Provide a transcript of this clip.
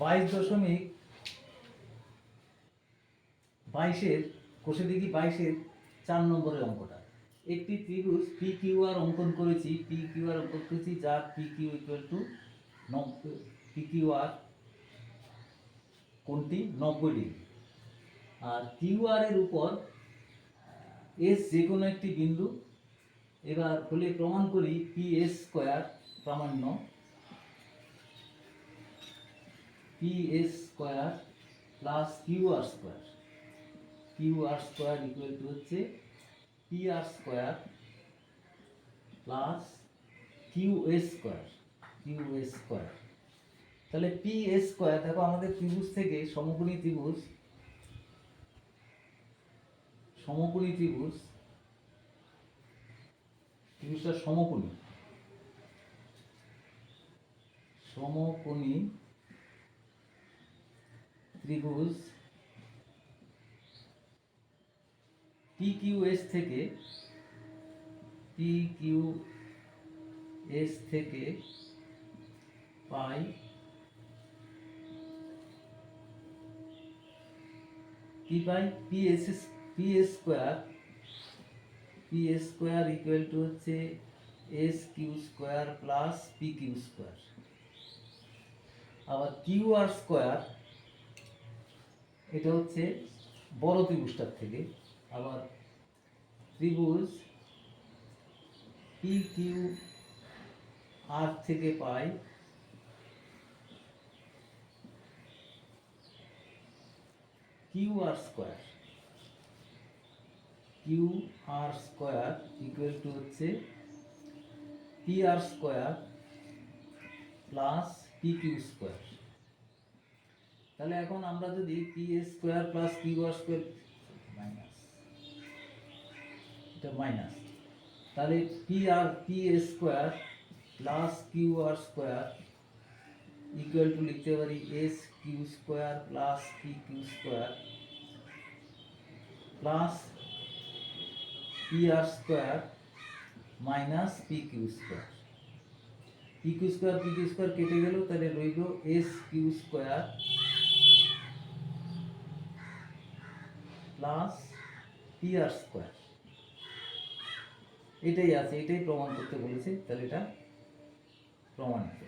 বাইশ দশমিক বাইশের কোষে দেখি বাইশের চার নম্বরের অঙ্কটা। একটি ত্রিভুজ পি কিউ আর অঙ্কন করেছি পি কিউ আর অঙ্কন করেছি যার P Q equal to P Q R কোনটি? নব্বই ডিগ্রি। আর কিউ আর এর উপর এস যে কোনো একটি বিন্দু, এবার হলে প্রমাণ করি পি এস স্কোয়ার প্রামাণ্য P S square plus Q R square Q R square equal to হচ্ছে P R square plus Q S square Q S square তাহলে পি এস স্কোয়ার দেখো আমাদের ত্রিভুজ থেকে সমকোণী ত্রিভুজ সমকোণী ত্রিভুজ, ত্রিভুজটা সমকোণী সমকোণী ত্রিভুজ পি কিউ এস থেকে পি কিউ এস থেকে পাই কি পাই? P S P S square P square equal to হচ্ছে S Q square plus P Q square আবার কিউ আর স্কোয়ার এটা হচ্ছে বড় ত্রিভুজটার থেকে। আবার ত্রিভুজ পি কিউ আর থেকে পাই Q R square Q R square equal to হচ্ছে P R square plus P Q square তাহলে এখন আমরা যদি P square plus Q R square minus এটা মাইনাস তাহলে P R P square plus Q R square equal to লিখতে পারি S Q square plus P Q square plus P R square minus P Q square P Q square P Q square কেটে গেল, তাহলে রইল S Q square plus P R square এটাই আছে এটাই প্রমাণ করতে বলেছে তাহলে এটা প্রমাণিত